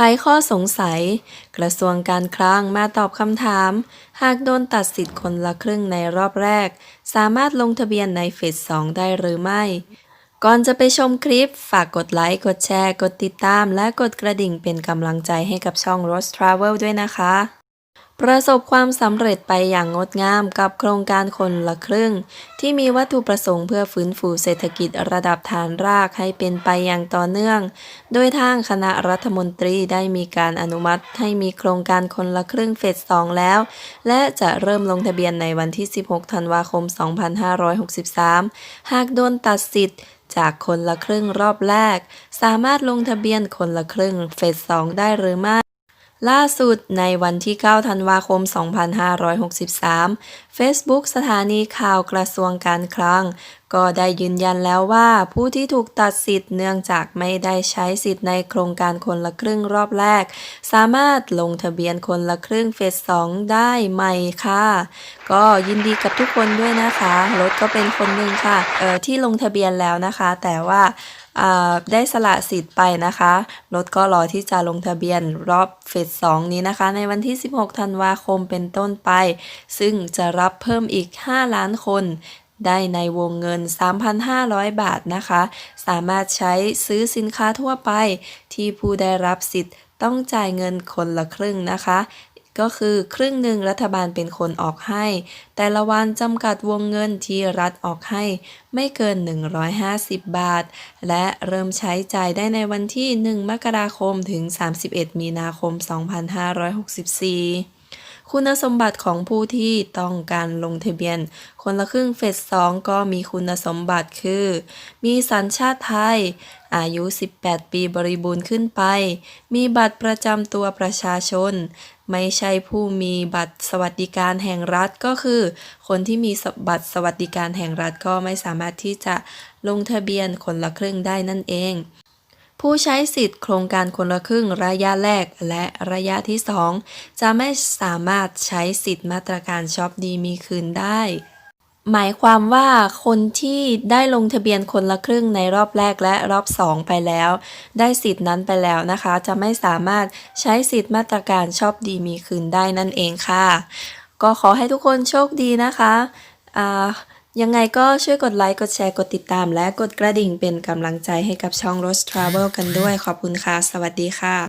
ใครข้อสงสัย กระทรวงการคลังมาตอบคำถาม หากโดนตัดสิทธิ์คนละครึ่งในรอบแรก สามารถลงทะเบียนในเฟส2ได้หรือไม่ ก่อนจะไปชมคลิป ฝากกดไลค์ กดแชร์ กดติดตาม และกดกระดิ่งเป็นกำลังใจให้กับช่อง Rose Travel ด้วยนะคะ ประสบความสำเร็จไปอย่างงดงามกับโครงการคนละครึ่ง ที่มีวัตถุประสงค์เพื่อฟื้นฟูเศรษฐกิจระดับฐานรากให้เป็นไปอย่างต่อเนื่อง โดยทางคณะรัฐมนตรีได้มีการอนุมัติให้มีโครงการคนละครึ่งเฟส2แล้ว และจะเริ่มลงทะเบียนในวันที่ 16 ธันวาคม 2563 หากโดนตัดสิทธิ์จากคนละครึ่งรอบแรก สามารถลงทะเบียนคนละครึ่งเฟส2ได้หรือไม่ ล่าสุดในวันที่ 9 ธันวาคม 2563 Facebook สถานีข่าวกระทรวงการคลัง ก็ได้ยืนยันแล้วว่าผู้ที่ถูกตัดสิทธิ์เนื่องจากไม่ได้ใช้สิทธิ์ในโครงการคนละครึ่งรอบแรก สามารถลงทะเบียนคนละครึ่งเฟส2ได้ใหม่ค่ะ ก็ยินดีกับทุกคนด้วยนะคะรถก็เป็นคนหนึ่งค่ะเอ่อที่ลงทะเบียนแล้วนะคะ แต่ว่าได้สละสิทธิ์ไปนะคะ รถก็รอที่จะลงทะเบียนรอบเฟส2นี้นะคะ ในวันที่ 16 ธันวาคมเป็นต้นไป ซึ่งจะรับเพิ่มอีก 5 ล้านคน ได้ในวงเงิน 3,500 บาทนะคะ สามารถใช้ซื้อสินค้าทั่วไป ที่ผู้ได้รับสิทธิ์ต้องจ่ายเงินคนละครึ่งนะคะ ก็คือครึ่งหนึ่งรัฐบาลเป็นคนออกให้ แต่ละวันจำกัดวงเงินที่รัฐออกให้ ไม่เกิน 150 บาท และเริ่มใช้จ่ายได้ในวันที่ 1 มกราคมถึง 31 มีนาคม 2564 คุณสมบัติของผู้ที่ต้องการลงทะเบียน คนละครึ่งเฟส2ก็มีคุณสมบัติคือ มีสัญชาติไทย อายุ 18 ปีบริบูรณ์ขึ้นไป มีบัตรประจำตัวประชาชน ไม่ใช่ผู้มีบัตรสวัสดิการแห่งรัฐก็คือ คนที่มีบัตรสวัสดิการแห่งรัฐก็ไม่สามารถที่จะลงทะเบียนคนละครึ่งได้นั่นเอง ผู้ใช้สิทธิ์โครงการคนละครึ่งระยะแรกและระยะที่ 2 จะไม่สามารถใช้สิทธิ์มาตรการช็อปดีมีคืนได้ หมายความว่าคนที่ได้ลงทะเบียนคนละครึ่งในรอบแรกและรอบ 2 ไปแล้ว ได้สิทธิ์นั้นไปแล้วนะคะ จะไม่สามารถใช้สิทธิ์มาตรการชอบดีมีคืนได้นั่นเองค่ะ ก็ขอให้ทุกคนโชคดีนะคะอ่า ยังไงก็ช่วยกดไลค์ กดแชร์ กดติดตาม และกดกระดิ่งเป็นกำลังใจให้กับช่อง Rose Travel กันด้วย ขอบคุณค่ะ สวัสดีค่ะ